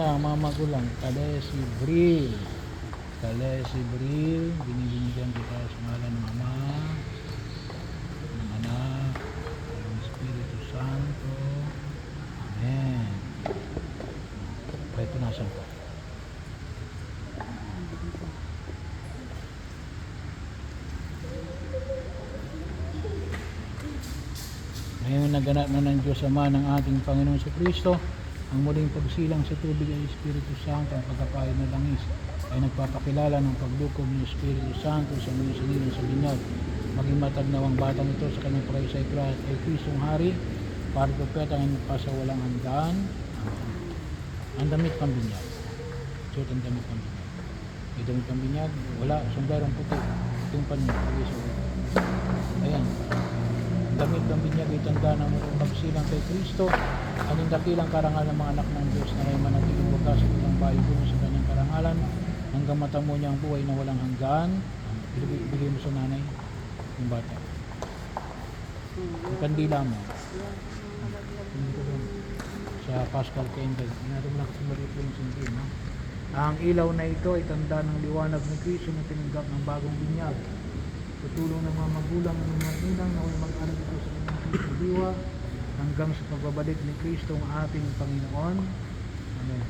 na mga magulang. Kalesi Bril. Kalesi Bril. Binibigyan kita sa ngalan ng Ama, ng Anak, ng Espiritu Santo. Amen. Kaya punasan ko. Ngayon naganap na ng Diyos Ama ng ating Panginoon sa Kristo, ang muling pagsilang sa tubig ay Espiritu Santo, ang pagkapayo ng langis, ay nagpapakilala ng paglukob ng Espiritu Santo sa mga sinilang sa binyag. Maging matagnawang batang ito sa kanyang praise ay Christ, ay Kristong Hari, para propeta ang pasawalang handaan, ang damit pang binyag. Suot ang damit pang binyag. May damit pang binyag, wala, sombrerong puti, itong panyo, Ayan, damit ng binyag ay tanda ng pagsilang kay Kristo, ang dakilang karangal ng mga anak ng Diyos na ay manatiling wakas ng bayo sa kanyang karangalan, hanggang matamo niya ang buhay na walang hanggan. Ibigay, mo sa nanay, yung bata. Yung kandila mo. Sa Pascal Candle. Natin lang kasi maliit yung sindi, no? Ang ilaw na ito ay tanda ng liwanag ng Kristo na tinanggap ng bagong binyag. Tutulong ng mga magulang ng mga ninang na mag-aral ito sa kanyang diwa hanggang sa pagbabalik ni Kristo ang ating Panginoon. Amen.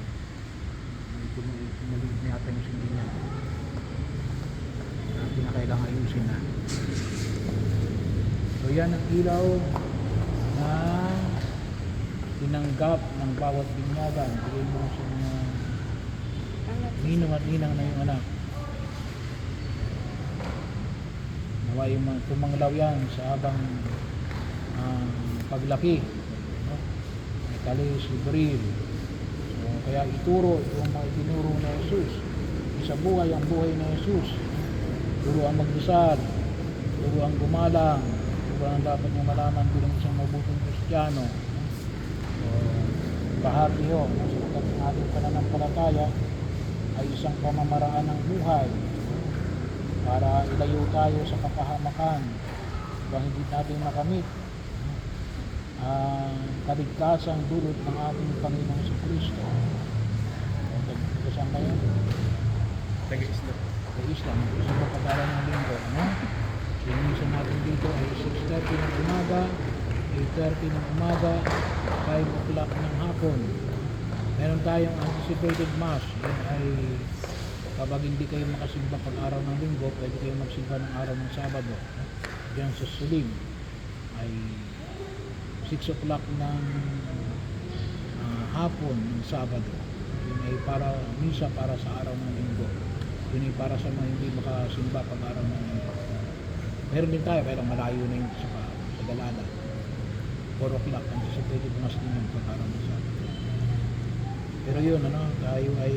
Medyo mali- maliit na yata yung sindi niya. Na pinakailangan ayusin na. So yan ang ilaw na tinanggap ng bawat binyagan. Bigay mo sa mga ninong at ninang na yung anak. Nawa yung mga tumanglaw yan sa habang ah, paglaki. No? May kalis, libril. So, kaya ituro yung mga itinuro na Jesus. Isa buhay ang buhay na Jesus. Turo ang magdasal. Turo ang gumalang. Turo ang dapat niya malaman bilang isang mabuting Kristiyano. So, kahati yun. Sapagkat ang ating pananampalataya ay isang pamamaraan ng buhay para ilayo tayo sa kapahamakan upang hindi natin makamit ang kaligtasang dulot ng ating Panginoong sa Kristo. Kasama kayo? Taga-isla. Sa Islam, sa pagkakala ng linggo. Ano? So, yung misa natin dito ay 6.30 ng umaga, 8.30 ng umaga, 5 o'clock ng hapon. Meron tayong anticipated mass. Yun ay kapag hindi kayo makasimba pag araw ng linggo, pwede kayo magsimba ng araw ng Sabado. Diyan sa Sulim ay 6 o'clock ng ah, hapon ng Sabado. Yun ay para misa para sa araw ng linggo. Yun ay para sa mga hindi makasimba pag araw ng linggo. Meron din tayo, pero malayo na yung sa, sa Galada. 4 o'clock, anticipated mass din yung pag araw ng Sabado. Pero yun, ano, tayo ay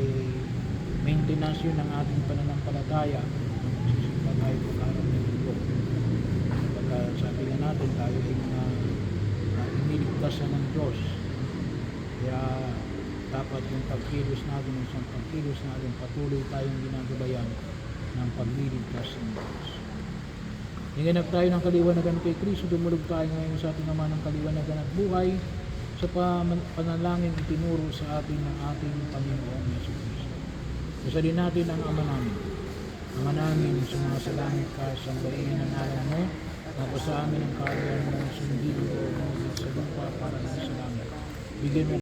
maintenance yun ng ating pananampalataya. Sisimba tayo pag araw ng linggo. Pagka sabi nga natin, tayo ay uh, na ng Diyos. Kaya dapat yung pagkilos natin, isang pagkilos natin, patuloy tayong ginagabayan ng pagliligtas ng Diyos. Hinganap tayo ng kaliwanagan kay Kristo, dumulog tayo ngayon sa ating naman ng kaliwanagan at buhay sa panalangin itinuro sa atin ng ating Panginoong Yesu Kristo. Kusalin natin ang Ama namin. Ama namin, sumasalangit ka sa baingin ng alam mo, Tapos sa amin ang kalayan mo, sundin mo, sa lupa para sa langit. Bigyan mo